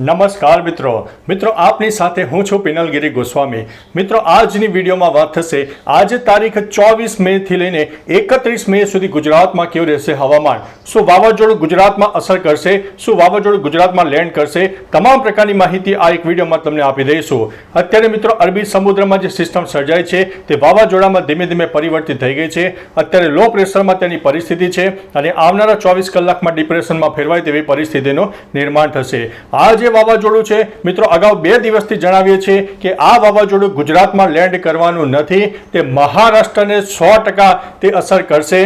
નમસ્કાર મિત્રો. મિત્રો, આપની સાથે હું છું પિનલગીરી ગોસ્વામી. મિત્રો, આજની વિડીયોમાં વાત થશે, આજે તારીખ ચોવીસ મે થી લઈને એકત્રીસ મે સુધી ગુજરાતમાં કેવું રહેશે હવામાન? શું વાવાઝોડું ગુજરાતમાં અસર કરશે? શું વાવાઝોડું ગુજરાતમાં લેન્ડ કરશે? તમામ પ્રકારની માહિતી આ એક વિડીયોમાં તમને આપી દઈશું. અત્યારે મિત્રો, અરબી સમુદ્રમાં જે સિસ્ટમ સર્જાય છે, તે વાવાઝોડામાં ધીમે ધીમે પરિવર્તિત થઈ ગઈ છે. અત્યારે લો પ્રેશરમાં તેની પરિસ્થિતિ છે અને આવનારા ચોવીસ કલાકમાં ડિપ્રેશનમાં ફેરવાય તેવી પરિસ્થિતિનું નિર્માણ થશે. આ જે વાવાઝોડું છે, મિત્રો અગાઉ બે દિવસથી જણાવીએ છીએ કે આ વાવાઝોડું ગુજરાતમાં લેન્ડ કરવાનું નથી, તે મહારાષ્ટ્રને સો ટકા તે અસર કરશે.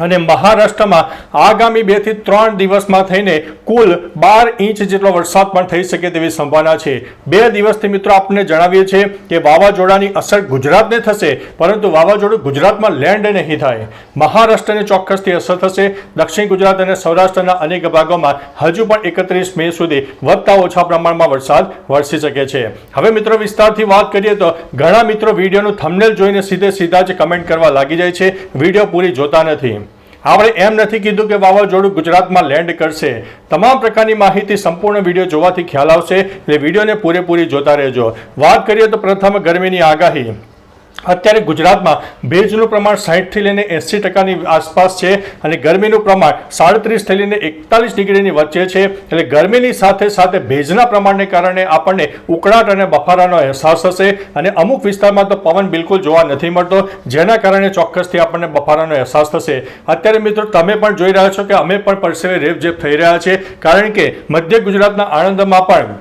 અને મહારાષ્ટ્રમાં આગામી બેથી ત્રણ દિવસમાં થઈને કુલ બાર ઇંચ જેટલો વરસાદ પણ થઈ શકે તેવી સંભાવના છે. બે દિવસથી મિત્રો આપને જણાવીએ છીએ કે વાવાઝોડાની અસર ગુજરાતને થશે, પરંતુ વાવાઝોડું ગુજરાતમાં લેન્ડ નહીં થાય. મહારાષ્ટ્રને ચોક્કસથી અસર થશે. દક્ષિણ ગુજરાત અને સૌરાષ્ટ્રના અનેક ભાગોમાં હજુ પણ એકત્રીસ મે સુધી વધતા ઓછા પ્રમાણમાં વરસાદ વરસી શકે છે. હવે મિત્રો વિસ્તારથી વાત કરીએ તો ઘણા મિત્રો વિડીયોનું થંબનેલ જોઈને સીધે સીધા જ કમેન્ટ કરવા લાગી જાય છે. વીડિયો પૂરી જોતા નથી. આપણે એમ નથી કીધું કે વાવાઝોડું ગુજરાતમાં લેન્ડ કરશે. તમામ પ્રકારની માહિતી સંપૂર્ણ વીડિયો જોવાથી ખ્યાલ આવશે. એટલે વિડીયોને પૂરેપૂરી જોતા રહેજો. વાત કરીએ તો પ્રથમ ગરમીની આગાહી. અત્યારે ગુજરાતમાં ભેજનું પ્રમાણ સાહીઠથી લઈને એંસી ટકાની આસપાસ છે અને ગરમીનું પ્રમાણ સાડત્રીસથી લઈને એકતાલીસ ડિગ્રીની વચ્ચે છે. એટલે ગરમીની સાથે સાથે ભેજના પ્રમાણને કારણે આપણને ઉકળાટ અને બફારાનો અહેસાસ થશે અને અમુક વિસ્તારમાં તો પવન બિલકુલ જોવા નથી મળતો, જેના કારણે ચોક્કસથી આપણને બફારાનો અહેસાસ થશે. અત્યારે મિત્રો તમે પણ જોઈ રહ્યા છો કે અમે પણ પરસેવે રેપઝેપ થઈ રહ્યા છે, કારણ કે મધ્ય ગુજરાતના આણંદમાં પણ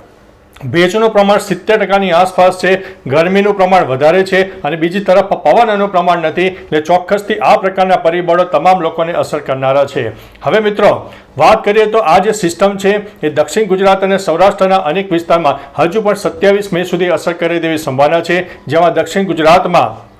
ભેજનું પ્રમાણ સિત્તેર ટકાની આસપાસ છે, ગરમીનું પ્રમાણ વધારે છે અને બીજી તરફ પવનનું પ્રમાણ નથી, એટલે ચોક્કસથી આ પ્રકારના પરિબળો તમામ લોકોને અસર કરનારા છે. હવે મિત્રો, વાત કરીએ તો આ જે સિસ્ટમ છે, એ દક્ષિણ ગુજરાત અને સૌરાષ્ટ્રના અનેક વિસ્તારમાં હજુ પણ સત્યાવીસ મે સુધી અસર કરે તેવી સંભાવના છે, જેમાં દક્ષિણ ગુજરાતમાં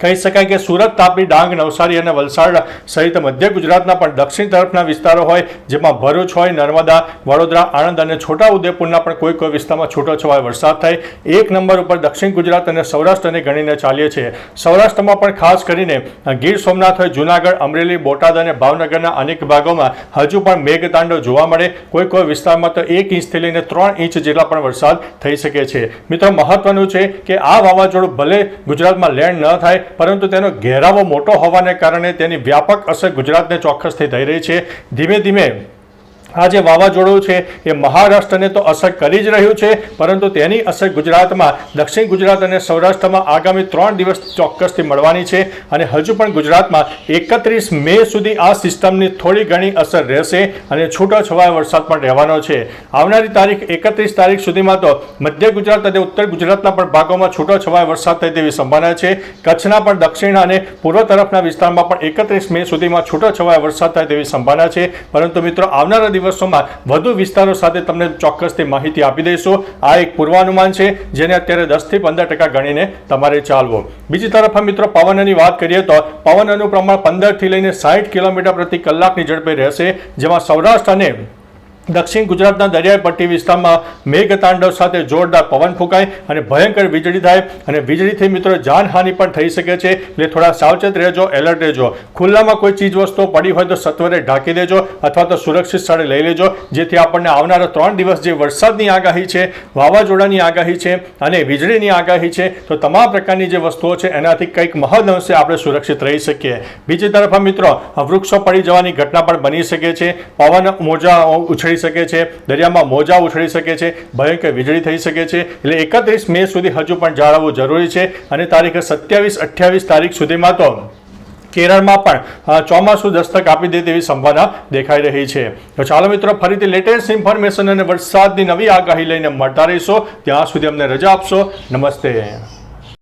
કહી શકાય કે સુરત તાપી ડાંગ, નવસારી અને વલસાડ સહિત મધ્ય ગુજરાતના પણ દક્ષિણ તરફના વિસ્તારો હોય, જેમાં ભરૂચ હોય, નર્મદા, વડોદરા, આણંદ અને છોટા ઉદેપુરના પણ કોઈ કોઈ વિસ્તારમાં છૂટોછવાયો વરસાદ થાય. એક નંબર ઉપર દક્ષિણ ગુજરાત અને સૌરાષ્ટ્રને ગણીને ચાલીએ છીએ. સૌરાષ્ટ્રમાં પણ ખાસ કરીને ગીર સોમનાથ હોય, જુનાગઢ, અમરેલી, બોટાદ અને ભાવનગરના અનેક ભાગોમાં હજુ પણ મેઘતાંડો જોવા મળે. કોઈ કોઈ વિસ્તારમાં તો એક ઇંચથી લઈને ત્રણ ઇંચ જેટલા પણ વરસાદ થઈ શકે છે. મિત્રો, મહત્વનું છે કે આ વાવાઝોડું ભલે ગુજરાતમાં લેન્ડ ન થાય પરંતુ તેનો ઘેરાવો મોટો હોવાને કારણે તેની વ્યાપક અસર ગુજરાતને ચોક્કસથી થઈ રહી છે. ધીમે ધીમે આ જે વાવાઝોડું છે, એ મહારાષ્ટ્રને તો અસર કરી જ રહ્યું છે, પરંતુ તેની અસર ગુજરાતમાં, દક્ષિણ ગુજરાત અને સૌરાષ્ટ્રમાં આગામી ત્રણ દિવસ ચોક્કસથી મળવાની છે અને હજુ પણ ગુજરાતમાં એકત્રીસ મે સુધી આ સિસ્ટમની થોડી ઘણી અસર રહેશે અને છૂટો છવાયો વરસાદ પણ રહેવાનો છે. આવનારી તારીખ એકત્રીસ તારીખ સુધીમાં તો મધ્ય ગુજરાત અને ઉત્તર ગુજરાતના પણ ભાગોમાં છૂટો છવાયો વરસાદ થાય તેવી સંભાવના છે. કચ્છના પણ દક્ષિણ અને પૂર્વ તરફના વિસ્તારમાં પણ એકત્રીસ મે સુધીમાં છૂટો છવાયો વરસાદ થાય તેવી સંભાવના છે. પરંતુ મિત્રો, આવનારા દિવસોમાં વધુ વિસ્તારો સાથે તમને ચોક્કસથી માહિતી આપી દઈશું. આ એક પૂર્વાનુમાન છે, જેને અત્યારે દસથી પંદર ટકા ગણીને તમારે ચાલવો. બીજી તરફ મિત્રો પવનની વાત કરીએ તો પવનનું પ્રમાણ પંદરથી લઈને સાઠ કિલોમીટર પ્રતિ કલાકની ઝડપે રહેશે, જેમાં સૌરાષ્ટ્ર અને દક્ષિણ ગુજરાતના દરિયાઈ પટ્ટી વિસ્તારમાં મેઘતાંડવ સાથે જોરદાર પવન ફૂંકાય અને ભયંકર વીજળી થાય અને વીજળીથી મિત્રો જાનહાનિ પણ થઈ શકે છે. એટલે થોડા સાવચેત રહેજો, એલર્ટ રહેજો. ખુલ્લામાં કોઈ ચીજ વસ્તુઓ પડી હોય તો સત્વરે ઢાંકી દેજો અથવા તો સુરક્ષિત સ્થળે લઈ લેજો, જેથી આપણને આવનારા ત્રણ દિવસ જે વરસાદની આગાહી છે, વાવાઝોડાની આગાહી છે અને વીજળીની આગાહી છે, તો તમામ પ્રકારની જે વસ્તુઓ છે એનાથી કંઈક મહદઅંશે આપણે સુરક્ષિત રહી શકીએ. બીજી તરફ મિત્રો વૃક્ષો પડી જવાની ઘટના પણ બની શકે છે. પવન, મોજા ઉછળી શકે છે, દરિયામાં મોજા ઉછળી શકે છે, ભયંકર વીજળી થઈ શકે છે. એટલે એકત્રીસ મે સુધી હજુ પણ જાળવવું જરૂરી છે અને તારીખ સત્યાવીસ અઠ્યાવીસ તારીખ સુધીમાં તો કેરળમાં પણ ચોમાસું દસ્તક આપી દે તેવી સંભાવના દેખાઈ રહી છે. તો ચાલો મિત્રો, ફરીથી લેટેસ્ટ ઇન્ફોર્મેશન અને વરસાદની નવી આગાહી લઈને મળતા રહીશો. ત્યાં સુધી અમને રજા આપશો. નમસ્તે.